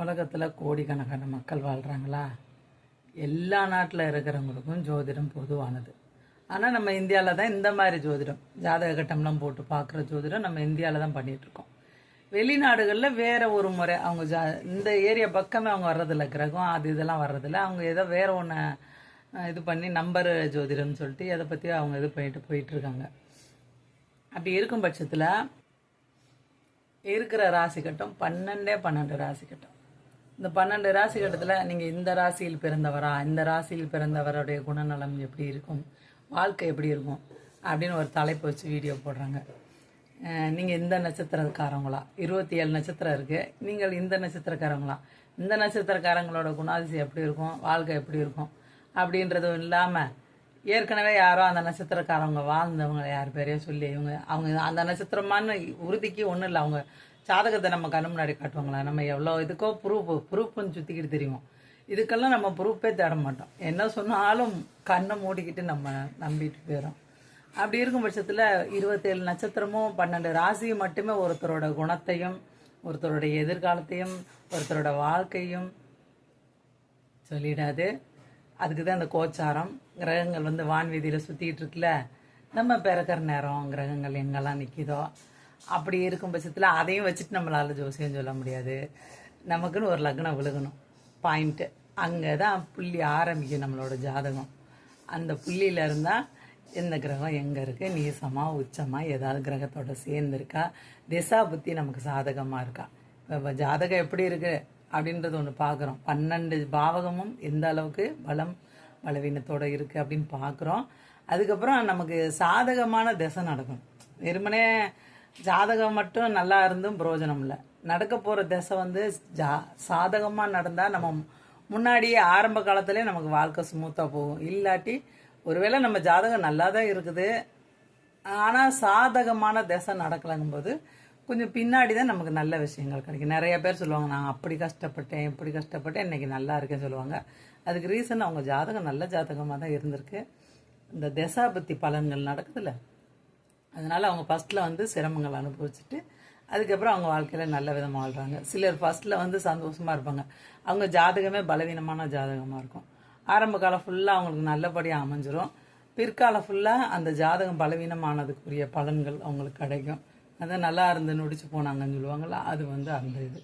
உலகத்தில் கோடிக்கணக்கான மக்கள் வாழ்கிறாங்களா எல்லா நாட்டில் இருக்கிறவங்களுக்கும் ஜோதிடம் பொதுவானது. ஆனால் நம்ம இந்தியாவில் தான் இந்த மாதிரி ஜோதிடம் ஜாதக கட்டம்லாம் போட்டு பார்க்குற ஜோதிடம் நம்ம இந்தியாவில் தான் பண்ணிகிட்ருக்கோம் வெளிநாடுகளில் வேறு ஒரு முறை அவங்க ஜா இந்த ஏரியா பக்கமே அவங்க வர்றதில்ல கிரகம் அது இதெல்லாம் வர்றதில்ல. அவங்க ஏதோ வேறு ஒன்று இது பண்ணி நம்பர் ஜோதிடம்னு சொல்லிட்டு அதை பற்றி அவங்க இது பண்ணிட்டு போயிட்டு இருக்காங்க அப்படி இருக்கும் பட்சத்தில் இருக்கிற ராசி கட்டம் பன்னெண்டே பன்னெண்டு ராசி கட்டம். இந்த பன்னெண்டு ராசி கட்டத்தில் நீங்கள் இந்த ராசியில் பிறந்தவரா? இந்த ராசியில் பிறந்தவருடைய குணநலம் எப்படி இருக்கும்? வாழ்க்கை எப்படி இருக்கும்? அப்படின்னு ஒரு தலைப்பு வச்சு வீடியோ போடுறாங்க. நீங்கள் இந்த நட்சத்திரக்காரங்களா? இருபத்தி ஏழு நட்சத்திரம் இருக்குது நீங்கள் இந்த நட்சத்திரக்காரங்களா? இந்த நட்சத்திரக்காரங்களோட குணாதிசயம் எப்படி இருக்கும்? வாழ்க்கை எப்படி இருக்கும்? அப்படின்றதும் இல்லாமல் ஏற்கனவே யாரோ அந்த நட்சத்திரக்காரவங்க வாழ்ந்தவங்க யார் பேரையோ சொல்லி இவங்க அவங்க அந்த நட்சத்திரமான்னு உறுதிக்கு ஒன்றும் இல்லை. அவங்க ஜாதகத்தை நம்ம கண்ணு முன்னாடி காட்டுவாங்களா? நம்ம எவ்வளோ இதுக்கோ ப்ரூஃப் ப்ரூஃப்னு சுற்றிக்கிட்டு தெரியும்? இதுக்கெல்லாம் நம்ம ப்ரூஃபே தேட மாட்டோம். என்ன சொன்னாலும் கண்ணை மூடிக்கிட்டு நம்ம நம்பிட்டு போயிடும் அப்படி இருக்கும் பட்சத்தில் இருபத்தேழு நட்சத்திரமும் பன்னெண்டு ராசியும் மட்டுமே ஒருத்தரோட குணத்தையும் ஒருத்தரோட எதிர்காலத்தையும் ஒருத்தரோட வாழ்க்கையும் சொல்லிடாது. அதுக்கு தான் அந்த கோச்சாரம். கிரகங்கள் வந்து வான்வீதியில் சுற்றிக்கிட்டு இருக்குல்ல? நம்ம பிறக்கிற நேரம் கிரகங்கள் எங்கெல்லாம் நிற்கிதோ அப்படி இருக்கும் பட்சத்தில் அதையும் வச்சுட்டு நம்மளால் ஜோசியம் சொல்ல முடியாது. நமக்குன்னு ஒரு லக்னம் விழுகணும். பாயிண்ட்டு அங்கே தான் புள்ளி ஆரம்பிக்கும் நம்மளோட ஜாதகம். அந்த புள்ளியில் இருந்தால் இந்த கிரகம் எங்கே இருக்குது நீசமாக உச்சமாக ஏதாவது கிரகத்தோட சேர்ந்துருக்கா? திசா புத்தி நமக்கு சாதகமாக இருக்கா? இப்போ ஜாதகம் எப்படி இருக்கு? அப்படின்றது ஒன்று பார்க்குறோம் பன்னெண்டு பாவகமும் எந்த அளவுக்கு பலம் பலவீனத்தோட இருக்குது அப்படின்னு பார்க்குறோம் அதுக்கப்புறம் நமக்கு சாதகமான திசை நடக்கும். வெறுமனே ஜாதகம் மட்டும் நல்லா இருந்தும் பிரயோஜனம் இல்லை. நடக்க போகிற திசை வந்து ஜா சாதகமாக நடந்தால் நம்ம முன்னாடியே ஆரம்ப காலத்துலேயே நமக்கு வாழ்க்கை ஸ்மூத்தாக போகும். இல்லாட்டி ஒருவேளை நம்ம ஜாதகம் நல்லா தான் இருக்குது. ஆனால் சாதகமான திசை நடக்கலங்கும்போது கொஞ்சம் பின்னாடி தான் நமக்கு நல்ல விஷயங்கள் கிடைக்கும். நிறைய பேர் சொல்லுவாங்க நான் அப்படி கஷ்டப்பட்டேன் இப்படி கஷ்டப்பட்டேன் இன்றைக்கி நல்லா இருக்கேன்னு சொல்லுவாங்க. அதுக்கு ரீசன் அவங்க ஜாதகம் நல்ல ஜாதகமாக தான் இருந்திருக்கு. இந்த தசாபத்தி பலன்கள் நடக்குதுல்ல? அதனால அவங்க ஃபஸ்ட்டில் வந்து சிரமங்கள் அனுபவிச்சுட்டு அதுக்கப்புறம் அவங்க வாழ்க்கையில் நல்ல விதமாக வாழ்கிறாங்க சிலர் ஃபஸ்ட்டில் வந்து சந்தோஷமாக இருப்பாங்க. அவங்க ஜாதகமே பலவீனமான ஜாதகமாக இருக்கும். ஆரம்ப காலம் ஃபுல்லாக அவங்களுக்கு நல்லபடியாக அமைஞ்சிரும். பிற்காலம் ஃபுல்லாக அந்த ஜாதகம் பலவீனமானதுக்குரிய பலன்கள் அவங்களுக்கு கிடைக்கும். அதான் நல்லா இருந்து நொடிச்சு போனாங்கன்னு சொல்லுவாங்கள்ல அது வந்து அந்த இது.